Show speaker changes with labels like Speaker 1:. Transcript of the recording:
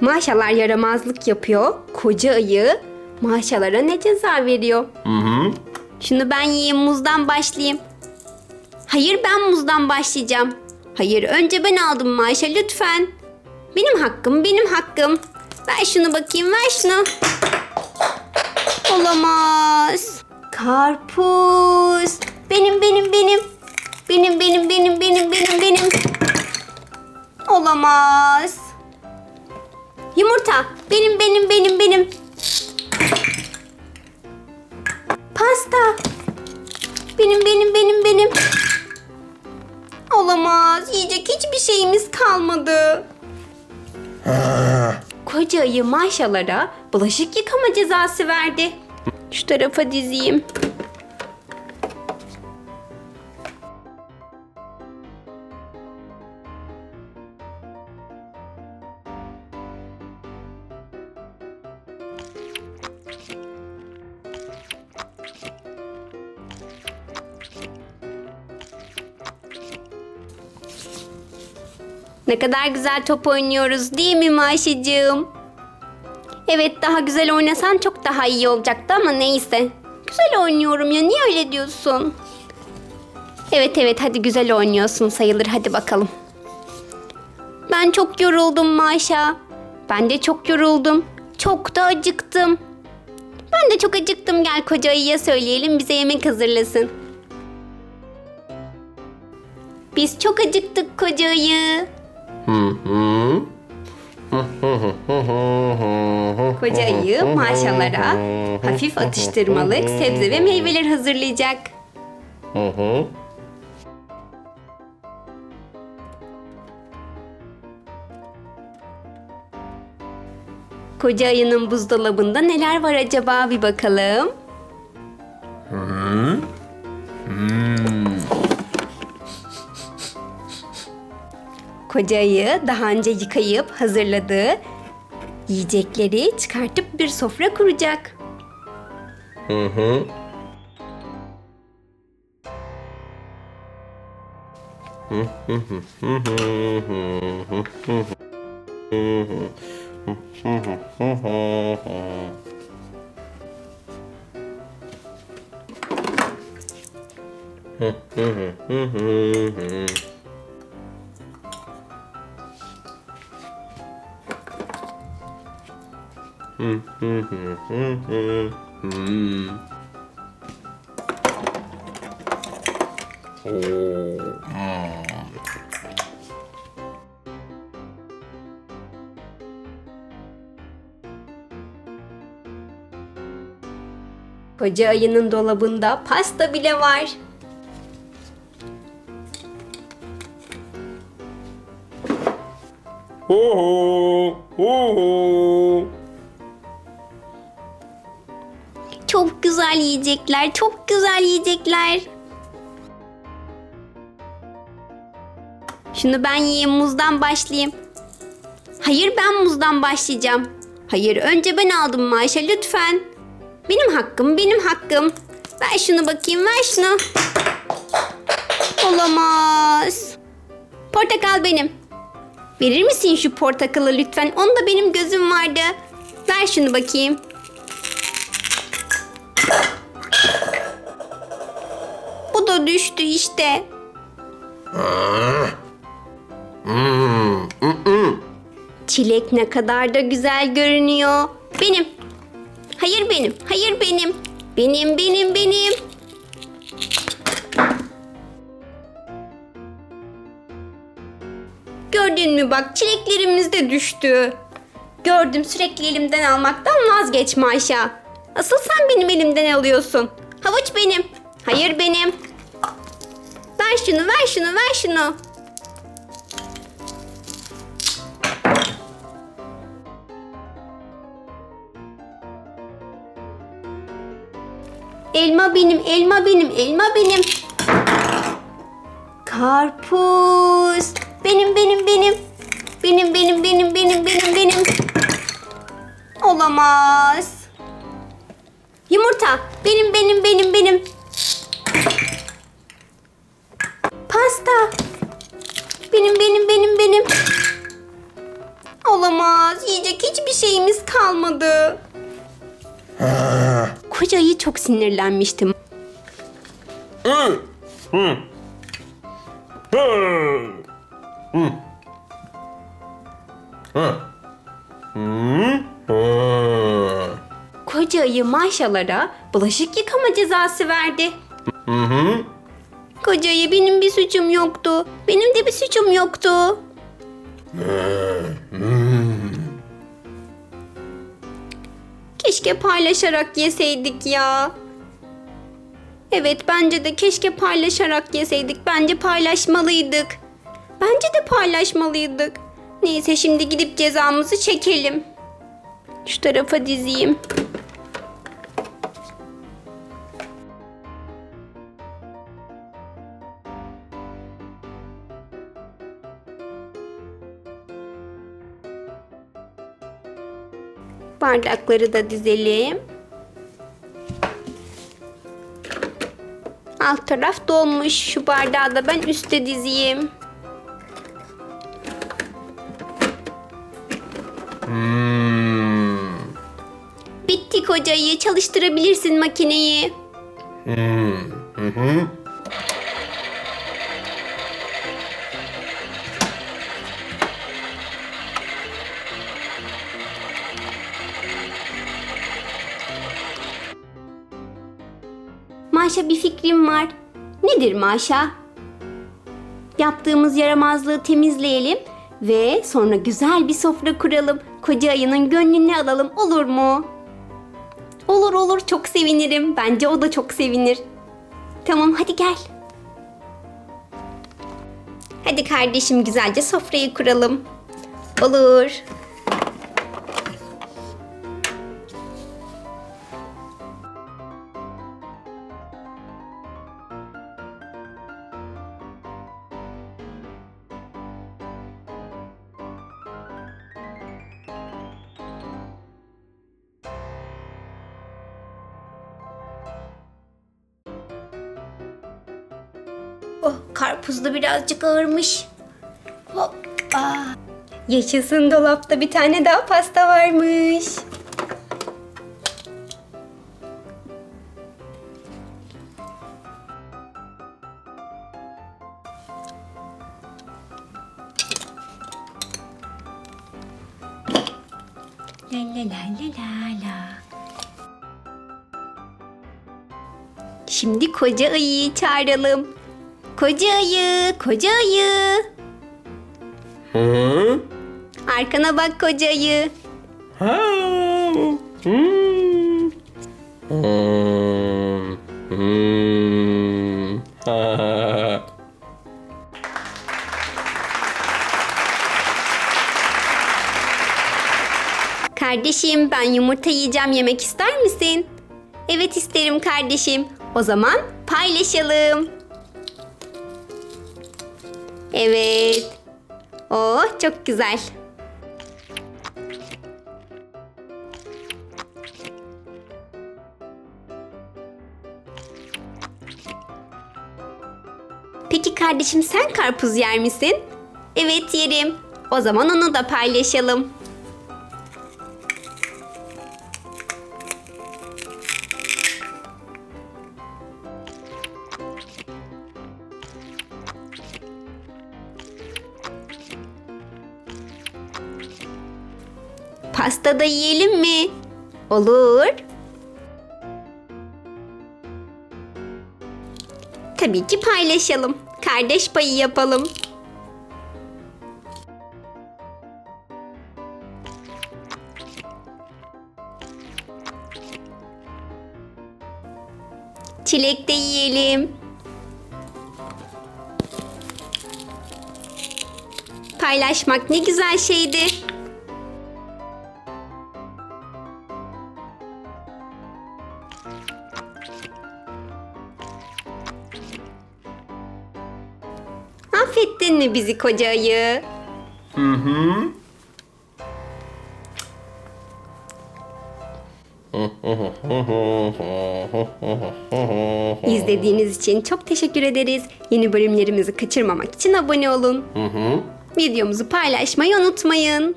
Speaker 1: Maşalar yaramazlık yapıyor. Koca ayı maşalara ne ceza veriyor?
Speaker 2: Hı hı.
Speaker 1: Şunu ben yiyeyim muzdan başlayayım. Hayır ben muzdan başlayacağım. Hayır önce ben aldım Maşa lütfen. Benim hakkım benim hakkım. Ver şunu bakayım ver şunu. Olamaz. Karpuz. Benim benim benim. Benim benim benim benim benim benim. Olamaz. Yumurta. Benim benim benim benim. Pasta. Benim benim benim benim. Olamaz. Yiyecek hiçbir şeyimiz kalmadı. Koca ayı maşalara bulaşık yıkama cezası verdi. Şu tarafa dizeyim. Ne kadar güzel top oynuyoruz değil mi Maşacığım? Evet daha güzel oynasan çok daha iyi olacaktı ama neyse. Güzel oynuyorum ya niye öyle diyorsun? Evet evet hadi güzel oynuyorsun sayılır hadi bakalım. Ben çok yoruldum Maşa. Ben de çok yoruldum. Çok da acıktım. Ben de çok acıktım gel koca ayıya söyleyelim bize yemek hazırlasın. Biz çok acıktık koca ayı. Koca ayı maşalara hafif atıştırmalık sebze ve meyveler hazırlayacak. Koca ayının buzdolabında neler var acaba bir bakalım. Koca daha önce yıkayıp hazırladığı yiyecekleri çıkartıp bir sofra kuracak.
Speaker 2: Hı hı.
Speaker 1: Koca ayının dolabında pasta bile var.
Speaker 2: Ho ho.
Speaker 1: Çok güzel yiyecekler, çok güzel yiyecekler. Şunu ben yiyeyim, muzdan başlayayım. Hayır ben muzdan başlayacağım. Hayır önce ben aldım Maşa lütfen. Benim hakkım, benim hakkım. Ver şunu bakayım, ver şunu. Olamaz. Portakal benim. Verir misin şu portakalı lütfen? Onda benim gözüm vardı. Ver şunu bakayım. Bu da düştü işte. Çilek ne kadar da güzel görünüyor. Benim. Hayır benim. Hayır benim. Benim benim benim. Gördün mü bak çileklerimiz de düştü. Gördüm sürekli elimden almaktan vazgeç Maşa. Asıl sen benim elimden alıyorsun. Havuç benim. Hayır benim. Ver şunu ver şunu ver şunu. Elma benim, elma benim, elma benim. Karpuz. Benim, benim, benim. Benim, benim, benim, benim, benim, benim. Olamaz. Yumurta. Benim, şeyimiz kalmadı. Koca ayı çok sinirlenmiştim. Koca ayı maşalara bulaşık yıkama cezası verdi. Koca ayı benim bir suçum yoktu. Benim de bir suçum yoktu. Keşke paylaşarak yeseydik ya. Evet bence de keşke paylaşarak yeseydik. Bence paylaşmalıydık. Bence de paylaşmalıydık. Neyse şimdi gidip cezamızı çekelim. Şu tarafa dizeyim. Bardakları da dizelim. Alt taraf dolmuş. Şu bardağı da ben üste dizeyim.
Speaker 2: Hmm.
Speaker 1: Bitti kocayı. Çalıştırabilirsin makineyi.
Speaker 2: Hmm. Hı hı.
Speaker 1: Maşa bir fikrim var. Nedir Maşa? Yaptığımız yaramazlığı temizleyelim ve sonra güzel bir sofra kuralım. Koca ayının gönlünü alalım olur mu? Olur olur çok sevinirim. Bence o da çok sevinir. Tamam hadi gel. Hadi kardeşim güzelce sofrayı kuralım. Olur. Karpuz da birazcık ağırmış. Hoppa. Yaşasın dolapta bir tane daha pasta varmış. La la la la la la. Şimdi koca ayıyı çağıralım. Koca ayı, koca ayı.
Speaker 2: Hı.
Speaker 1: Arkana bak koca ayı.
Speaker 2: Ha. Hmm. Hmm. Hmm. Ha.
Speaker 1: Kardeşim ben yumurta yiyeceğim yemek ister misin? Evet isterim kardeşim. O zaman paylaşalım. Evet. Oh çok güzel. Peki kardeşim sen karpuz yer misin? Evet yerim. O zaman onu da paylaşalım. Pasta da yiyelim mi? Olur. Tabii ki paylaşalım. Kardeş payı yapalım. Çilek de yiyelim. Paylaşmak ne güzel şeydi. Mi bizi koca ayı?
Speaker 2: Hı hı.
Speaker 1: İzlediğiniz için çok teşekkür ederiz. Yeni bölümlerimizi kaçırmamak için abone olun.
Speaker 2: Hı hı.
Speaker 1: Videomuzu paylaşmayı unutmayın.